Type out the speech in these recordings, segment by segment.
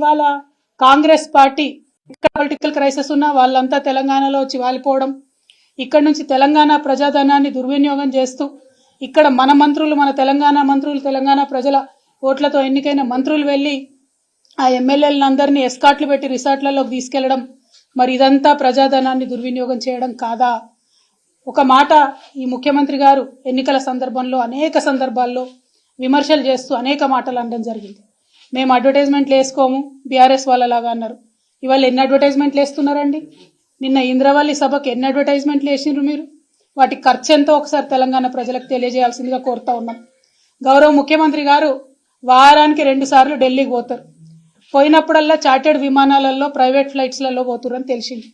ఇవాళ కాంగ్రెస్ పార్టీ ఇక్కడ political crisis ఉన్నా వాళ్ళంతా తెలంగాణలో వచ్చి వాలిపోవడం ఇక్కడ నుంచి తెలంగాణ ప్రజాధనాన్ని దుర్వినియోగం చేస్తూ ఇక్కడ మన మంత్రులు మన తెలంగాణ మంత్రులు తెలంగాణ ప్రజల ఓట్లతో ఎన్నికైన మంత్రులు వెళ్ళి ఆ ఎమ్మెల్యేలందరినీ ఎస్కాట్లు పెట్టి రిసార్ట్లలోకి తీసుకెళ్ళడం మరి ఇదంతా ప్రజాధనాన్ని దుర్వినియోగం చేయడం కాదా? ఒక మాట ఈ ముఖ్యమంత్రి గారు ఎన్నికల సందర్భంలో అనేక సందర్భాల్లో విమర్శలు చేస్తూ అనేక మాటలు అనడం జరిగింది. మేము అడ్వర్టైజ్మెంట్లు వేసుకోము బీఆర్ఎస్ వాళ్ళలాగా అన్నారు. ఇవాళ ఎన్ని అడ్వర్టైజ్మెంట్లు వేస్తున్నారండి? నిన్న ఇంద్రవల్లి సభకు ఎన్ని అడ్వర్టైజ్మెంట్లు వేసిండ్రు మీరు? వాటి ఖర్చు ఎంతో ఒకసారి తెలంగాణ ప్రజలకు తెలియజేయాల్సిందిగా కోరుతా ఉన్నాం. గౌరవ ముఖ్యమంత్రి గారు వారానికి రెండు సార్లు ఢిల్లీకి పోతారు. పోయినప్పుడల్లా చార్టెడ్ విమానాలలో ప్రైవేట్ ఫ్లైట్స్లలో పోతురని తెలిసింది.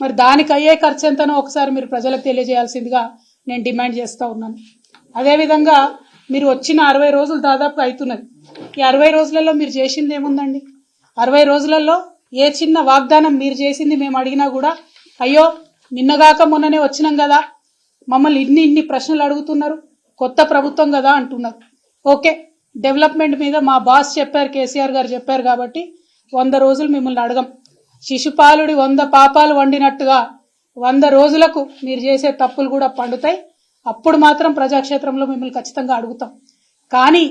మరి దానికి అయ్యే ఖర్చు ఎంతనో ఒకసారి మీరు ప్రజలకు తెలియజేయాల్సిందిగా నేను డిమాండ్ చేస్తూ ఉన్నాను. అదేవిధంగా మీరు వచ్చిన అరవై రోజులు దాదాపు అవుతున్నది. ఈ అరవై రోజులలో మీరు చేసింది ఏముందండి? అరవై రోజులలో ఏ చిన్న వాగ్దానం మీరు చేసింది మేము అడిగినా కూడా అయ్యో నిన్నగాక మొన్ననే వచ్చినాం కదా మమ్మల్ని ఇన్ని ఇన్ని ప్రశ్నలు అడుగుతున్నారు కొత్త ప్రభుత్వం కదా అంటున్నారు. ఓకే డెవలప్మెంట్ మీద మా బాస్ చెప్పారు కేసీఆర్ గారు చెప్పారు కాబట్టి వంద రోజులు మిమ్మల్ని అడగం. శిశుపాలుడి వంద పాపాలు వండినట్టుగా వంద రోజులకు మీరు చేసే తప్పులు కూడా పండుతాయి. అప్పుడు మాత్రం ప్రజాక్షేత్రంలో మిమ్మల్ని ఖచ్చితంగా అడుగుతాం. కానీ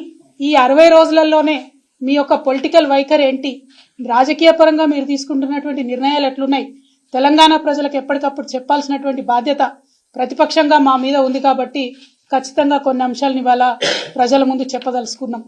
ఈ అరవై రోజులలోనే మీ యొక్క పొలిటికల్ వైఖరి ఏంటి? రాజకీయ పరంగా మీరు తీసుకుంటున్నటువంటి నిర్ణయాలు ఎట్లున్నాయి? తెలంగాణ ప్రజలకు ఎప్పటికప్పుడు చెప్పాల్సినటువంటి బాధ్యత ప్రతిపక్షంగా మా మీద ఉంది కాబట్టి ఖచ్చితంగా కొన్ని అంశాలను ఇవాళ ప్రజల ముందు చెప్పదలుచుకున్నాం.